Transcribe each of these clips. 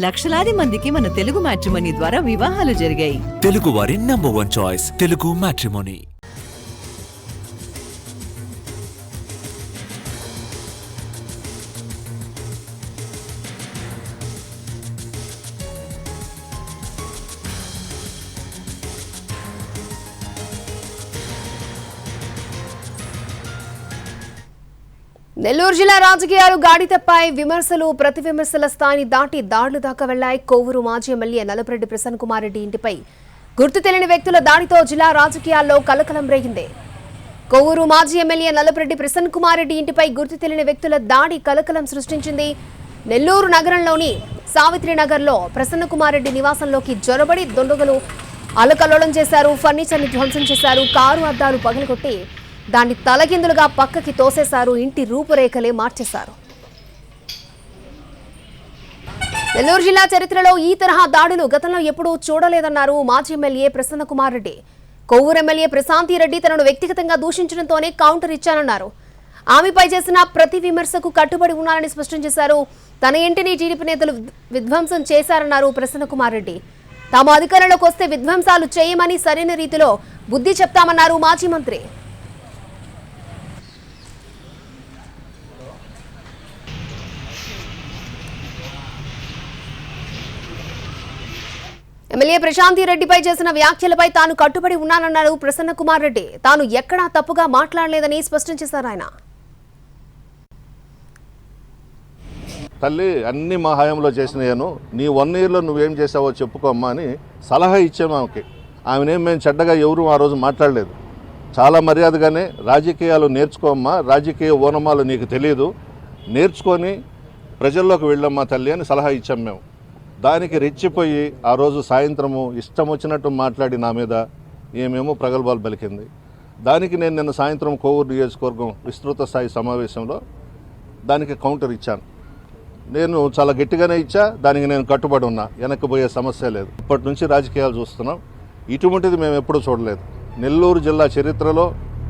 లక్షలాది మందికి మన తెలుగు మ్యాట్రిమోనీ ద్వారా వివాహాలు జరిగాయి. తెలుగు వారి number one choice Telugu Matrimony. Nellore జిల్లా రాజకీయాలు గాడి విమర్శలు ప్రతి విమర్శల స్థాయిని దాటి దాడులు దాకా వెళ్ళాయి కోవూరు మాజీ ఎమ్మెల్యే నలపరెడ్డి ప్రసన్న కుమార్ రెడ్డి ఇంటిపై గుర్తు తెలియని వ్యక్తుల దాడితో జిల్లా రాజకీయాల్లో కలకలం రేగింది. కోవూరు మాజీ ఎమ్మెల్యే నలపరెడ్డి ప్రసన్న కుమార్ రెడ్డి ఇంటిపై గుర్తు తెలియని వ్యక్తుల దాడి కలకలం సృష్టించింది. నెల్లూరు నగరంలోని సావిత్రి నగర్లో ప్రసన్న కుమార్ రెడ్డి నివాసంలోకి జొరబడి దొండగలు అలకల్లోలం చేశారు. ఫర్నిచర్ని ధ్వంసం చేశారు. కారు అద్దాలు పగలగొట్టి దాన్ని తలగిందులుగా పక్కకి తోసేశారు. ఇంటి రూపురేఖలే మార్చేశారు. నెల్లూరు జిల్లా చరిత్రలో ఈ తరహా దాడులు గతంలో ఎప్పుడూ చూడలేదన్నారు మాజీ ఎమ్మెల్యే ప్రసన్న కుమార్ రెడ్డి. కొవ్వూరు ఎమ్మెల్యే ప్రశాంతి రెడ్డి తనను వ్యక్తిగతంగా దూషించడంతోనే కౌంటర్ ఇచ్చానన్నారు. ఆమెపై చేసిన ప్రతి విమర్శకు కట్టుబడి ఉన్నారని స్పష్టం చేశారు. తన ఇంటిని టీడీపీ నేతలు విధ్వంసం చేశారన్నారు ప్రసన్న కుమార్ రెడ్డి. తాము అధికారంలోకి వస్తే విధ్వంసాలు చేయమని సరైన రీతిలో బుద్ధి చెప్తామన్నారు మాజీ మంత్రి. ఎమ్మెల్యే ప్రశాంతి రెడ్డిపై చేసిన వ్యాఖ్యలపై తాను కట్టుబడి ఉన్నానన్నారు ప్రసన్న కుమార్ రెడ్డి. తాను ఎక్కడా తప్పుగా మాట్లాడలేదని స్పష్టం చేశారు ఆయన. తల్లి అన్ని మా హయాంలో చేసినాయను నీ వన్ ఇయర్లో నువ్వేం చేసావో చెప్పుకోమ్మా అని సలహా ఇచ్చాము ఆమెకి. ఆమెనేం మేము చెడ్డగా ఎవరు ఆ రోజు మాట్లాడలేదు. చాలా మర్యాదగానే రాజకీయాలు నేర్చుకోమ్మా రాజకీయ ఓనమాలు నీకు తెలియదు నేర్చుకొని ప్రజల్లోకి వెళ్ళమ్మా తల్లి అని సలహా ఇచ్చాం మేము. దానికి రెచ్చిపోయి ఆ రోజు సాయంత్రము ఇష్టం వచ్చినట్టు మాట్లాడి నా మీద ఏమేమో ప్రగల్భాలు పలికింది. దానికి నేను నిన్న సాయంత్రం కోవూరు నియోజకవర్గం విస్తృత స్థాయి సమావేశంలో దానికి కౌంటర్ ఇచ్చాను. నేను చాలా గట్టిగానే ఇచ్చా దానికి నేను కట్టుబడి ఉన్నా. వెనక్కి పోయే సమస్య లేదు. ఇప్పటి నుంచి రాజకీయాలు చూస్తున్నాం. ఇటువంటిది మేము ఎప్పుడూ చూడలేదు. నెల్లూరు జిల్లా చరిత్రలో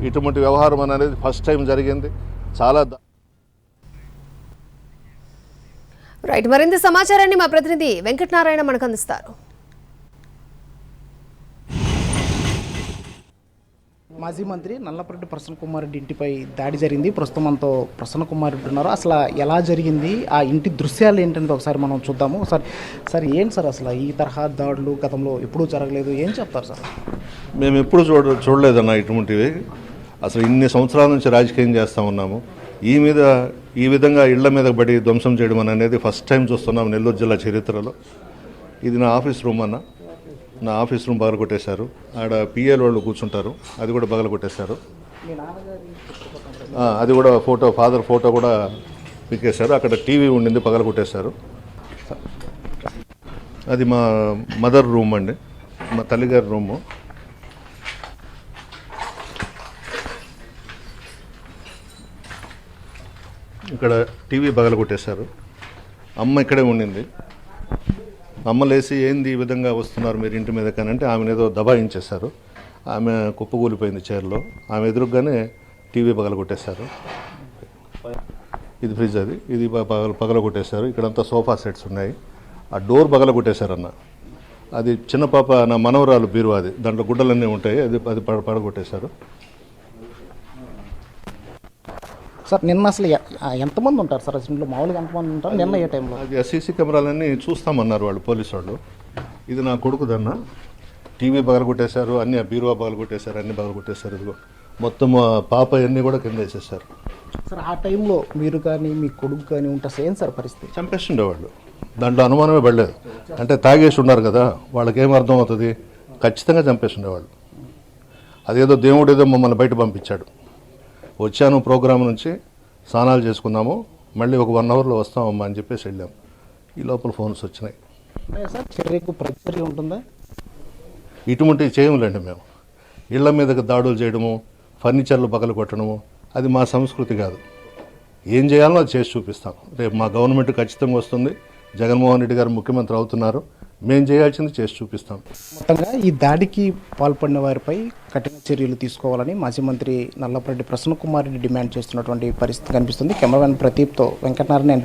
ఇటువంటి వ్యవహారం అనేది ఫస్ట్ టైం జరిగింది. చాలా రైట్ మరింత సమాచారాన్ని మా ప్రతినిధి వెంకటనారాయణ మనకు అందిస్తారు. మాజీ మంత్రి నల్లపరెడ్డి ప్రసన్న కుమార్ రెడ్డి ఇంటిపై దాడి జరిగింది. ప్రస్తుతం మనతో ప్రసన్న కుమార్ రెడ్డి ఉన్నారు. అసలు ఎలా జరిగింది? ఆ ఇంటి దృశ్యాలు ఏంటనేది ఒకసారి మనం చూద్దాము. ఒకసారి సార్ ఏంటి సార్ అసలు ఈ తరహా దాడులు గతంలో ఎప్పుడూ జరగలేదు? ఏం చెప్తారు సార్? మేము ఎప్పుడు చూడ చూడలేదన్న ఇటువంటివి. అసలు ఇన్ని సంవత్సరాల నుంచి రాజకీయం చేస్తూ ఉన్నాము. ఈ మీద ఈ విధంగా ఇళ్ళ మీద పడి ధ్వంసం చేయడం అనేది ఫస్ట్ టైం చూస్తున్నాం నెల్లూరు జిల్లా చరిత్రలో. ఇది నా ఆఫీస్ రూమ్ అన్న. నా ఆఫీస్ రూమ్ పగల కొట్టేశారు. ఆడ పిఎల్ వాళ్ళు కూర్చుంటారు. అది కూడా పగల కొట్టేశారు. అది కూడా ఫోటో ఫాదర్ ఫోటో కూడా పిక్కేశారు. అక్కడ టీవీ ఉండింది పగల కొట్టేశారు. అది మా మదర్ రూమ్ అండి. మా తల్లిగారి రూము. ఇక్కడ టీవీ బగల కొట్టేశారు. అమ్మ ఇక్కడే ఉండింది. అమ్మ లేచి ఏంది ఈ విధంగా వస్తున్నారు మీరు ఇంటి మీద? కానంటే ఆమె ఆమెను ఏదో దబాయించేశారు. ఆమె కుప్పకూలిపోయింది చైర్లో. ఆమె ఎదురుగానే టీవీ పగల కొట్టేశారు. ఇది ఫ్రిడ్జ్ అది. ఇది పగల పగల కొట్టేశారు. ఇక్కడంతా సోఫా సెట్స్ ఉన్నాయి. ఆ డోర్ పగల కొట్టేశారు అన్న. అది చిన్న పాప నా మనవరాలు బీరువా అది. దాంట్లో గుడ్డలన్నీ ఉంటాయి. అది అది పడగొట్టేశారు. సార్ నిన్న అసలు ఎంతమంది ఉంటారు సార్? అసలు ఇంట్లో మామూలుగా ఎంతమంది ఉంటారు? నిన్న ఏ టైంలో? అది సీసీ కెమెరాలన్నీ చూస్తామన్నారు వాళ్ళు పోలీసు వాళ్ళు ఇది నా కొడుకుదన్న టీవీ పగల కొట్టేశారు అన్ని బీరువా పగల కొట్టేశారు అన్ని పగల కొట్టేశారు ఇదిగో మొత్తం పాప అన్నీ కూడా కింద వేసేసారు సార్ ఆ టైంలో మీరు కానీ మీ కొడుకు కానీ ఉంటే ఏం సార్ పరిస్థితి? చంపేస్తుండేవాళ్ళు దాంట్లో అనుమానమే పడలేదు. అంటే తాగేసి ఉన్నారు కదా వాళ్ళకి ఏం అర్థం అవుతుంది ఖచ్చితంగా చంపేస్తుండేవాళ్ళు అదేదో దేవుడు ఏదో మమ్మల్ని బయట పంపించాడు. వచ్చాను ప్రోగ్రాం నుంచి స్నానాలు చేసుకున్నాము. మళ్ళీ ఒక వన్ అవర్లో వస్తామమ్మా అని చెప్పేసి వెళ్ళాం. ఈ లోపల ఫోన్స్ వచ్చినాయి. అంటే సార్ చర్యకు ప్రతిచర్య ఉంటుందా? ఇటువంటివి చేయములేండి మేము. ఇళ్ళ మీదకి దాడులు చేయడము ఫర్నిచర్లు పగలు కొట్టడము అది మా సంస్కృతి కాదు. ఏం చేయాలో అది చేసి చూపిస్తాం. రేపు మా గవర్నమెంట్ ఖచ్చితంగా వస్తుంది. జగన్మోహన్ రెడ్డి గారు ముఖ్యమంత్రి అవుతున్నారు. మేము చేయాల్సింది చేసి చూపిస్తాం. మొత్తంగా ఈ దాడికి పాల్పడిన వారిపై కఠిన చర్యలు తీసుకోవాలని మాజీ మంత్రి నల్లపరెడ్డి ప్రసన్న కుమార్ రెడ్డి డిమాండ్ చేస్తున్నటువంటి పరిస్థితి కనిపిస్తుంది. Cameraman ప్రదీప్తో Venkatanarayana NT